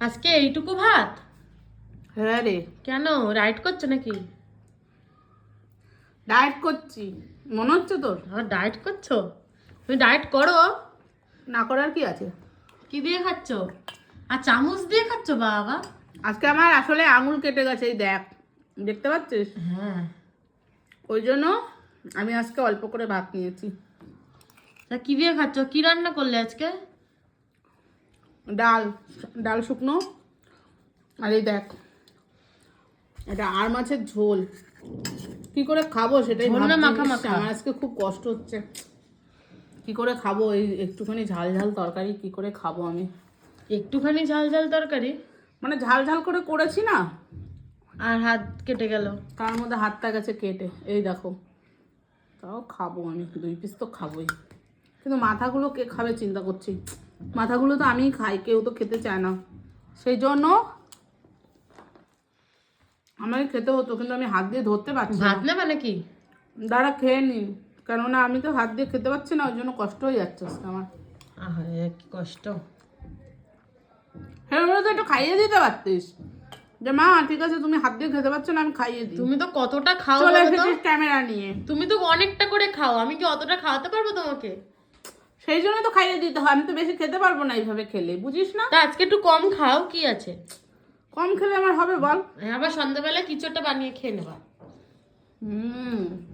আজকে এইটুকু ভাত? হ্যাঁ রে। কেন? রাইড করছ নাকি? ডায়েট করছি। মনে হচ্ছে তোর? আর ডায়েট করছ? তুমি ডায়েট করো। না করার কি আছে? কি দিয়ে খাচ্ছো? আর চামচ দিয়ে খাচ্ছো বাবা? আজকে আমার আসলে আঙুল কেটে গেছে এই দেখ। দেখতে পাচ্ছিস? হ্যাঁ। ওই জন্য আমি আজকে অল্প করে ভাত নিয়েছি। তা কি দিয়ে খাচ্ছো? কি রান্না করলে আজকে? ডাল ডাল শুকনো। আর এই দেখ এটা আর মাছের ঝোল। কি করে খাব সেটাই? আমার আজকে খুব কষ্ট হচ্ছে। কি করে খাব এই একটুখানি ঝাল ঝাল তরকারি কি করে খাব আমি? একটুখানি ঝাল ঝাল তরকারি? মানে ঝাল ঝাল করে করেছি না? আর হাত কেটে গেল। তার মধ্যে হাতটা গেছে কেটে। এই দেখো তাও খাব আমি। দুই পিস তো খাবোই। কিন্তু মাথাগুলো কে খাবে চিন্তা করছি। মাথাগুলো তো আমিই খাই কেউ তো খেতে চায় না। সেই জন্য আমাকে খেতে হতো কিন্তু আমি হাত দিয়ে ধরতে পারছি না। ভাত নেবা নাকি? দাঁড়া খেয়ে নিন কেননা আমি তো হাত দিয়ে খেতে পারছি না ওই জন্য কষ্ট হয়ে যাচ্ছে আজকে আমার। আরে কি কষ্ট। হ্যাঁ ওরা তো একটু খাইয়ে দিতে পারতিস। যে মা ঠিক আছে তুমি হাত দিয়ে খেতে পারছ না আমি খাইয়ে দিই। তুমি তো কতটা খাও চলে এসেছিস ক্যামেরা নিয়ে। তুমি তো অনেকটা করে খাও আমি কি অতটা খাওয়াতে পারব তোমাকে? সেই জন্য তো খাইয়ে দিতে হয়। আমি তো বেশি খেতে পারব না এইভাবে খেলে বুঝিস না? তা আজকে একটু কম খাও কি আছে? কম খেলে আমার হবে বল। আবার সন্ধ্যাবেলা কিছু একটা বানিয়ে খেয়ে নেবা। হুম।